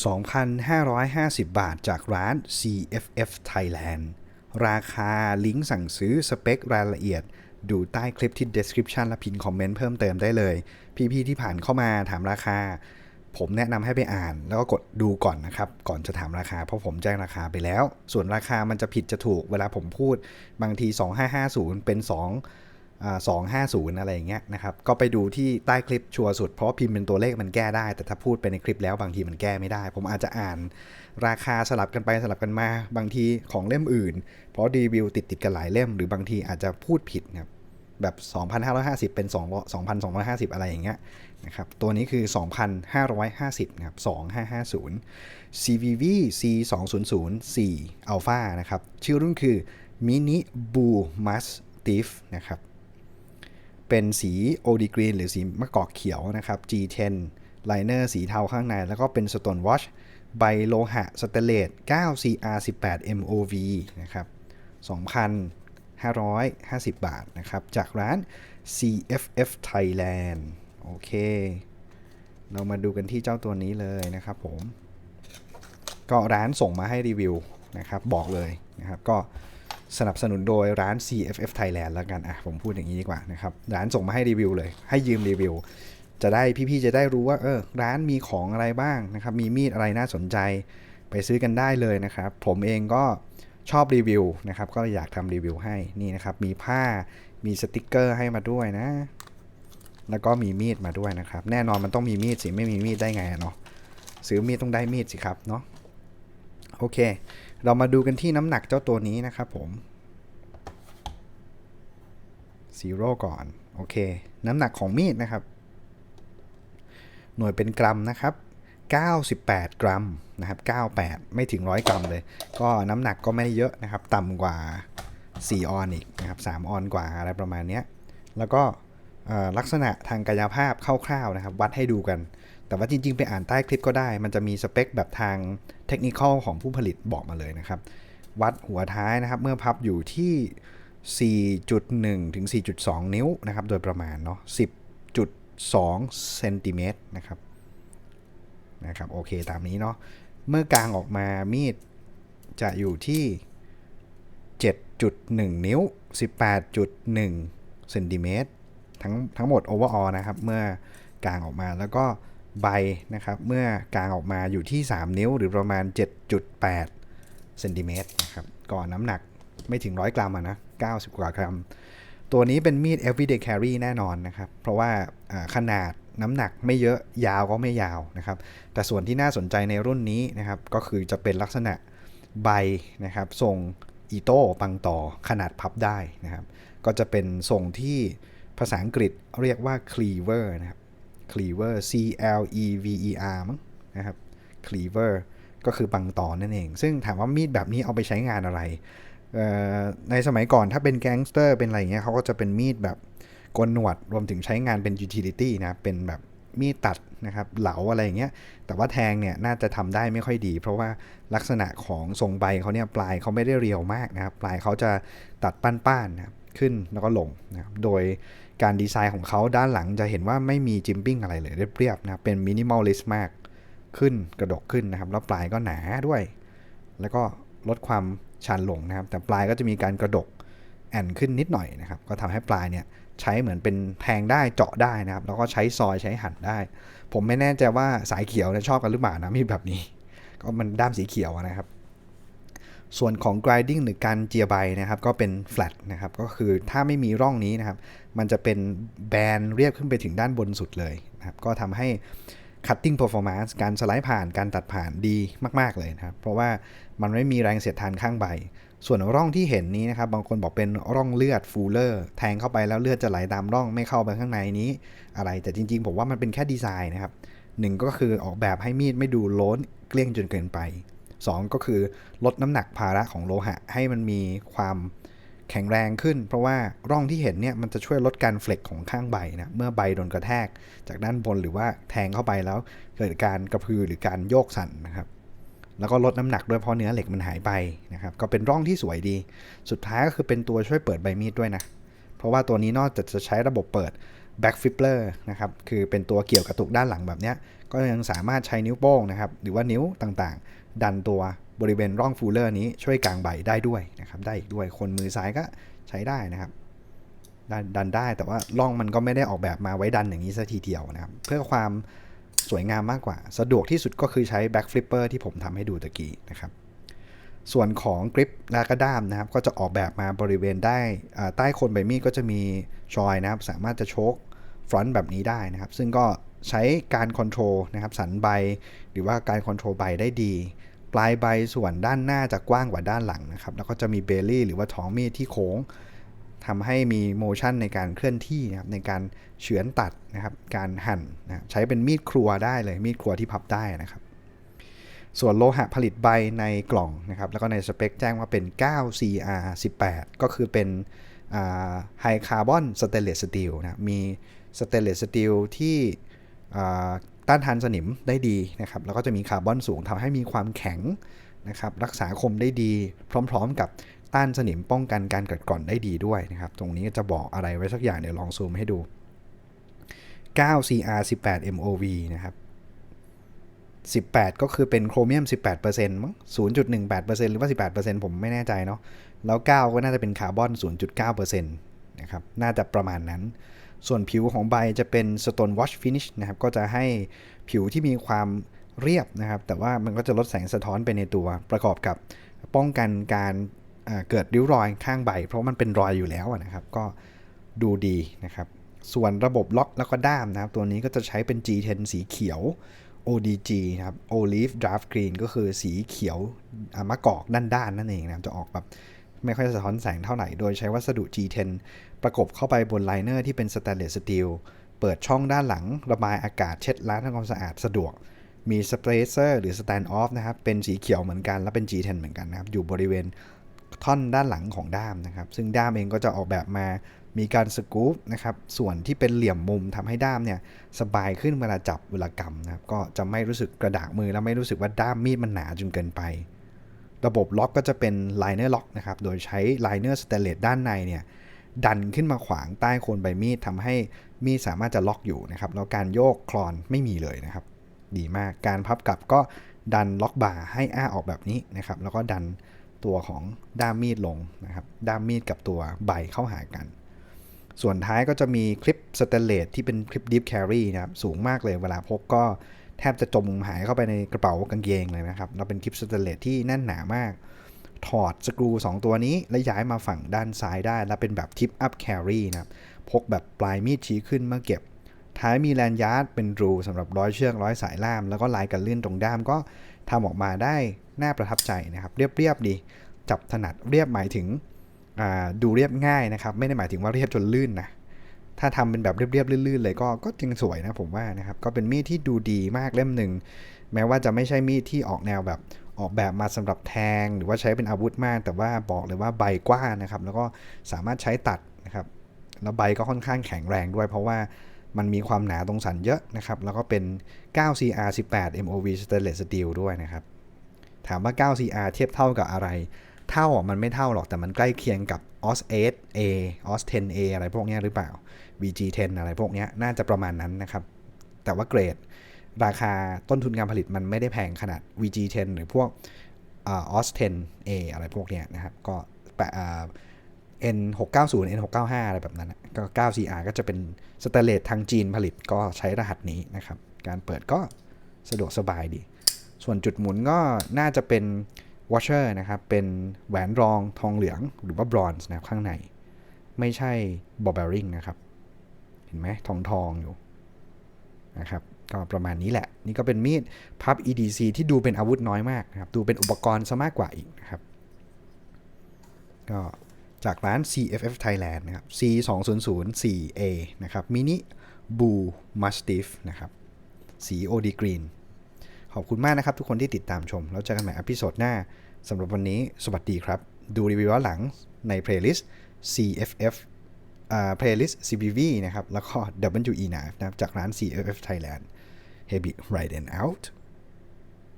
2,550 บาทจากร้าน CFF Thailand ราคาลิงก์สั่งซื้อสเปครายละเอียด ดูใต้คลิปที่ description และพินคอมเมนต์เพิ่มเติมได้เลย พี่ๆที่ผ่านเข้ามาถามราคา ผมแนะนำให้ไปอ่าน แล้วก็กดดูก่อนนะครับ ก่อนจะถามราคา เพราะผมแจ้งราคาไปแล้ว ส่วนราคามันจะผิดจะถูกเวลาผมพูด บางที 2550 เป็น 2 250 อะไรอย่างเงี้ยนะครับ ก็ไปดูที่ใต้คลิปชัวร์สุด เพราะพิมพ์เป็นตัวเลขมันแก้ได้ แต่ถ้าพูดไปในคลิปแล้วบางทีมันแก้ไม่ได้ ผมอาจจะอ่านราคาสลับกันไปสลับกันมา บางทีของเล่มอื่น เพราะรีวิวติดติดกันหลายเล่ม หรือบางทีอาจจะพูดผิดนะครับแบบ 2,550 เป็น 2 2,250 อะไรอย่างเงี้ยนะครับ ตัวนี้คือ 2,550 นะครับ 2550 CVV C200 4 Alpha นะครับ ชื่อรุ่นคือ Mini Blue Mastiff นะครับ เป็นสีโอดีกรีนหรือสีมะกอกเขียวนะครับ G10 ไลเนอร์สีเทาข้างใน แล้วก็เป็นสโตนวอชใบโลหะสเตเลส9 CR 18 MOV นะครับ 2,550 บาทนะครับ จากร้าน CFF Thailand โอเค เรามาดูกันที่เจ้าตัวนี้เลยนะครับผม ก็ร้านส่งมาให้รีวิวนะครับ บอกเลยนะครับ ก็ สนับสนุนโดยร้าน CFF Thailand แล้วกันอะผมพูดอย่างนี้ดีกว่านะครับร้านส่งมาให้รีวิวเลย ให้ยืมรีวิว จะได้พี่ๆจะได้รู้ว่าเออร้านมีของอะไรบ้างนะครับมีมีดอะไรน่าสนใจไปซื้อกันได้เลยนะครับ ผมเองก็ชอบรีวิวนะครับ ก็อยากทำรีวิวให้นี่นะครับ มีผ้ามีสติกเกอร์ให้มาด้วยนะ แล้วก็มีมีดมาด้วยนะครับ แน่นอนมันต้องมีมีดสิ ไม่มีมีดได้ไงเนาะซื้อมีดต้องได้มีดสิครับเนาะโอเค เรามาดูกันที่น้ำหนักเจ้าตัวนี้นะครับผมซีโร่ก่อน โอเค น้ำหนักของมีดนะครับ หน่วยเป็นกรัมนะครับ 98 กรัมนะครับ 98 ไม่ถึง 100 กรัมเลย ก็น้ำหนักก็ไม่ได้เยอะนะครับ ต่ำกว่า 4 ออนอีกนะครับ 3 ออนกว่าอะไรประมาณนี้แล้วก็ลักษณะทางกายภาพคร่าวๆนะครับ วัดให้ดูกัน แต่ว่าจริง ๆ ไปอ่านใต้คลิปก็ได้ มันจะมีสเปคแบบทางเทคนิคของผู้ผลิตบอกมาเลยนะครับ วัดหัวท้ายนะครับ เมื่อพับอยู่ที่ 4.1 ถึง 4.2 นิ้วนะครับ โดยประมาณเนาะ 10.2 เซนติเมตรนะครับ นะครับ โอเค ตามนี้เนาะ เมื่อกลางออกมามีดจะอยู่ที่ 7.1 นิ้ว 18.1 เซนติเมตรทั้งทั้งหมดโอเวอร์ออนะครับ เมื่อกลางออกมาแล้วก็ ใบนะครับ เมื่อกลางออกมาอยู่ที่ 3 นิ้วหรือประมาณ 7.8เซนติเมตรนะครับก่อนน้ำหนักไม่ถึง 100 กรัมอะนะ 90 กว่ากรัม ตัวนี้เป็นมีด everyday carry แน่นอนนะครับ เพราะว่าขนาดน้ำหนักไม่เยอะยาวก็ไม่ยาวนะครับ แต่ส่วนที่น่าสนใจในรุ่นนี้นะครับ ก็คือจะเป็นลักษณะใบนะครับทรงอีโต้ปังต่อขนาดพับได้นะครับ ก็จะเป็นทรงที่ภาษาอังกฤษเรียกว่า cleaver นะครับ cleaver C L E V E R มั้งนะครับ cleaver ก็คือปังต่อนั่นเอง ซึ่งถามว่ามีดแบบนี้เอาไปใช้งานอะไร ในสมัยก่อนถ้าเป็นแก๊งสเตอร์เป็นอะไรเงี้ยเขาก็จะเป็นมีดแบบกลหนวด รวมถึงใช้งานเป็น utility นะ เป็นแบบมีดตัดนะครับ เหลาอะไรเงี้ย แต่ว่าแทงเนี่ยน่าจะทำได้ไม่ค่อยดี เพราะว่าลักษณะของทรงใบเขาเนี่ยปลายเขาไม่ได้เรียวมากนะครับ ปลายเขาจะตัดป้านๆนะครับ ขึ้นแล้วก็ลงนะครับโดยการดีไซน์ของเขาด้านหลังจะเห็นว่าไม่มีจิมปิ้งอะไรเลยเรียบๆนะเป็นมินิมอลลิสต์มากขึ้นกระดกขึ้นนะครับ แล้วปลายก็หนาด้วย แล้วก็ลดความชันลงนะครับ แต่ปลายก็จะมีการกระดกแอนขึ้นนิดหน่อยนะครับ ก็ทำให้ปลายเนี่ยใช้เหมือนเป็นแทงได้เจาะได้นะครับ แล้วก็ใช้ซอยใช้หั่นได้ ผมไม่แน่ใจว่าสายเขียวน่าชอบกันหรือเปล่านะมีแบบนี้ ก็มันด้ามสีเขียวนะครับ ส่วนของ grinding หรือการเจียใบนะครับ ก็เป็น flat นะครับ ก็คือถ้าไม่มีร่องนี้นะครับ มันจะเป็นแบนเรียบขึ้นไปถึงด้านบนสุดเลยนะครับ ก็ทำให้ cutting performance การสไลด์ผ่านการตัดผ่านดีมาก ๆ เลยนะครับ เพราะว่ามันไม่มีแรงเสียดทานข้างใบ ส่วนร่องที่เห็นนี้นะครับ บางคนบอกเป็นร่องเลือดฟูลเลอร์แทงเข้าไปแล้วเลือดจะไหลตามร่องไม่เข้าไปข้างในนี้ อะไร แต่จริง ๆ ผมว่ามันเป็นแค่ดีไซน์นะครับหนึ่งก็คือออกแบบให้มีดไม่ดูโล้นเกลี้ยงจนเกินไป 2 ก็คือลดน้ำหนักภาระของโลหะ ให้มันมีความแข็งแรงขึ้น เพราะว่าร่องที่เห็นเนี่ยมันจะช่วยลดการเฟล็กของข้างใบนะเมื่อใบโดนกระแทก จากด้านบนหรือว่าแทงเข้าไปแล้ว เกิดการกระพือหรือการโยกสั่นนะครับแล้วก็ลดน้ำหนักด้วยเพราะเนื้อเหล็กมันหายไปนะครับก็เป็นร่องที่สวยดี สุดท้ายก็คือเป็นตัวช่วยเปิดใบมีดด้วยนะ เพราะว่าตัวนี้นอกจากจะใช้ระบบเปิด back flipper นะครับคือเป็นตัวเกี่ยวกระตุกด้านหลังแบบนี้ก็ยังสามารถใช้นิ้วโป้งนะครับหรือว่านิ้วต่าง ดันตัวบริเวณร่องฟูลเลอร์นี้ช่วยกางใบได้ด้วยนะครับ ได้อีกด้วยคนมือซ้ายก็ใช้ได้นะครับดันดันได้แต่ว่าร่องมันก็ไม่ได้ออกแบบมาไว้ดันอย่างนี้ซะทีเดียวนะครับ เพื่อความสวยงามมากกว่า สะดวกที่สุดก็คือใช้แบ็กฟลิปเปอร์ที่ผมทำให้ดูตะกี้นะครับ ส่วนของกริปและกระด้ามนะครับ ก็จะออกแบบมาบริเวณได้ใต้คนใบมีดก็จะมีชอยนะครับ สามารถจะโชกฟรอนต์แบบนี้ได้นะครับ ซึ่งก็ ใช้การคอนโทรลนะครับสันใบ หรือว่าการคอนโทรลใบได้ดี ปลายใบส่วนด้านหน้าจะกว้างกว่าด้านหลังนะครับแล้วก็จะมีเบลลี่หรือว่าท้องมีดที่โค้งทำให้มีโมชั่นในการเคลื่อนที่นะครับในการเฉือนตัดนะครับการหั่นนะใช้เป็นมีดครัวได้เลยมีดครัวที่พับได้นะครับ ส่วนโลหะผลิตใบในกล่องนะครับแล้วก็ในสเปคแจ้งว่าเป็น 9CR18 ก็คือเป็นไฮคาร์บอนสเตนเลสสตีลนะมีสเตนเลสสตีลที่ ต้านทานสนิมได้ดีนะครับ แล้วก็จะมีคาร์บอนสูงทำให้มีความแข็งนะครับ รักษาคมได้ดี พร้อม ๆ กับต้านสนิมป้องกันการกัดกร่อนได้ดีด้วยนะครับ ตรงนี้จะบอกอะไรไว้สักอย่างเดี๋ยวลองซูมให้ดู 9CR18 MOV นะครับ18 ก็คือเป็นโครเมียม 18%มั้ง0.18%หรือว่า 18%ผมไม่แน่ใจเนาะ แล้ว 9 ก็น่าจะเป็นคาร์บอน 0.9%นะครับ น่าจะประมาณนั้น ส่วนผิวของใบจะเป็น Stone Wash Finish นะครับ ก็จะให้ผิวที่มีความเรียบนะครับ แต่ว่ามันก็จะลดแสงสะท้อนไปในตัว ประกอบกับป้องกันการเกิดริ้วรอยข้างใบ เพราะมันเป็นรอยอยู่แล้วนะครับ ก็ดูดีนะครับ ส่วนระบบล็อกแล้วก็ด้ามนะครับ ตัวนี้ก็จะใช้เป็น G10 สีเขียว ODG นะครับ Olive Draft Green ก็คือสีเขียวมะกอกด้านๆนั่นเองนะครับ จะออกแบบ ไม่ค่อยสะท้อนแสงเท่าไหร่ โดยใช้วัสดุ G10 ประกบเข้าไปบนไลเนอร์ที่เป็นสแตนเลสสตีล เปิดช่องด้านหลัง ระบายอากาศเช็ดล้างทำความสะอาดสะดวก มีสเปรเซอร์หรือ stand off นะครับ เป็นสีเขียวเหมือนกัน และเป็น G10 เหมือนกันนะครับ อยู่บริเวณท่อนด้านหลังของด้ามนะครับ ซึ่งด้ามเองก็จะออกแบบมา มีการสกู๊ปนะครับ ส่วนที่เป็นเหลี่ยมมุมทำให้ด้ามเนี่ยสบายขึ้นเวลาจับเวลากำนะครับ ก็จะไม่รู้สึกกระดากมือและไม่รู้สึกว่าด้ามมีดมันหนาจนเกินไป ระบบล็อกก็จะเป็นไลเนอร์ล็อกนะครับ โดยใช้ไลเนอร์สเตเลสด้านในเนี่ยดันขึ้นมาขวางใต้โคนใบมีดทำให้มีดสามารถจะล็อกอยู่นะครับ แล้วการโยกคลอนไม่มีเลยนะครับ ดีมาก การพับกลับก็ดันล็อกบ่าให้อ้าออกแบบนี้นะครับ แล้วก็ดันตัวของด้ามมีดลงนะครับ ด้ามมีดกับตัวใบเข้าหากัน ส่วนท้ายก็จะมีคลิปสเตเลสที่เป็นคลิปดิฟแครีนะครับ สูงมากเลยเวลาพกก็ แทบจะจมหายเข้าไปในกระเป๋ากางเกงเลยนะครับแล้วเป็นคลิปสเตเลสที่แน่นหนามาก ถอดสกรู 2 ตัวนี้ และย้ายมาฝั่งด้านซ้ายได้ และเป็นแบบทิปอัพแครีนะครับพกแบบปลายมีดชี้ขึ้นเมื่อเก็บ ท้ายมีแลนยาร์ดเป็นรูสำหรับร้อยเชือกร้อยสายล่าม แล้วก็ลายกันลื่นตรงด้ามก็ทำออกมาได้น่าประทับใจนะครับเรียบๆดี จับถนัดเรียบหมายถึงดูเรียบง่ายนะครับ ไม่ได้หมายถึงว่าเรียบจนลื่นนะ ถ้าทำเป็นแบบเรียบๆลื่นๆเลยก็ก็จริงสวยนะผมว่านะครับก็เป็นมีดที่ดูดีมากเล่มหนึ่งแม้ว่าจะไม่ใช่มีดที่ออกแนวแบบออกแบบมาสำหรับแทง หรือว่าใช้เป็นอาวุธมาก แต่ว่าบอกเลยว่าใบกว้างนะครับ แล้วก็สามารถใช้ตัดนะครับแล้วใบก็ค่อนข้างแข็งแรงด้วย เพราะว่ามันมีความหนาตรงสันเยอะนะครับ แล้วก็เป็น 9CR18 MOV Stainless Steel ด้วยนะครับ ถามว่า 9CR เทียบเท่ากับอะไร เท่ามันไม่เท่าหรอกแต่มันใกล้เคียงกับ OS 8A OS 10A อะไรพวกนี้หรือเปล่า VG10 อะไรพวกนี้น่าจะประมาณนั้นนะครับ แต่ว่าเกรด ราคาต้นทุนการผลิตมันไม่ได้แพงขนาด VG10 หรือพวกอ่า OS 10A อะไรพวกนี้นะครับก็แปะอ่า N690 N695 อะไรแบบนั้นก็ 9CR ก็จะเป็นสเตเลสทางจีนผลิตก็ใช้รหัสนี้นะครับ การเปิดก็สะดวกสบายดี ส่วนจุดหมุนก็น่าจะเป็น washer นะครับเป็นแหวนรองทองเหลืองหรือว่า bronze นะข้างใน ไม่ใช่ ball bearing นะครับ เห็นไหมทองทองอยู่นะครับก็ประมาณนี้แหละ นี่ก็เป็นมีดพับ EDC ที่ดูเป็นอาวุธน้อยมากนะครับ ดูเป็นอุปกรณ์ซะมากกว่าอีกนะครับ ก็จากร้าน CFF Thailand นะครับ C 2 0 0 4 A นะครับมินิบูมัสติฟนะครับ สีโอดีกรีน ขอบคุณมากนะครับทุกคนที่ติดตามชม แล้วเจอกันใหม่อพิโซดหน้าสำหรับวันนี้สวัสดีครับ ดูรีวิวย้อนหลังในเพลย์ลิสต์ CFF อ่า playlist CBV นะครับ แล้วก็ WE นะครับจากร้าน CFF Thailand Heavy Ride and Out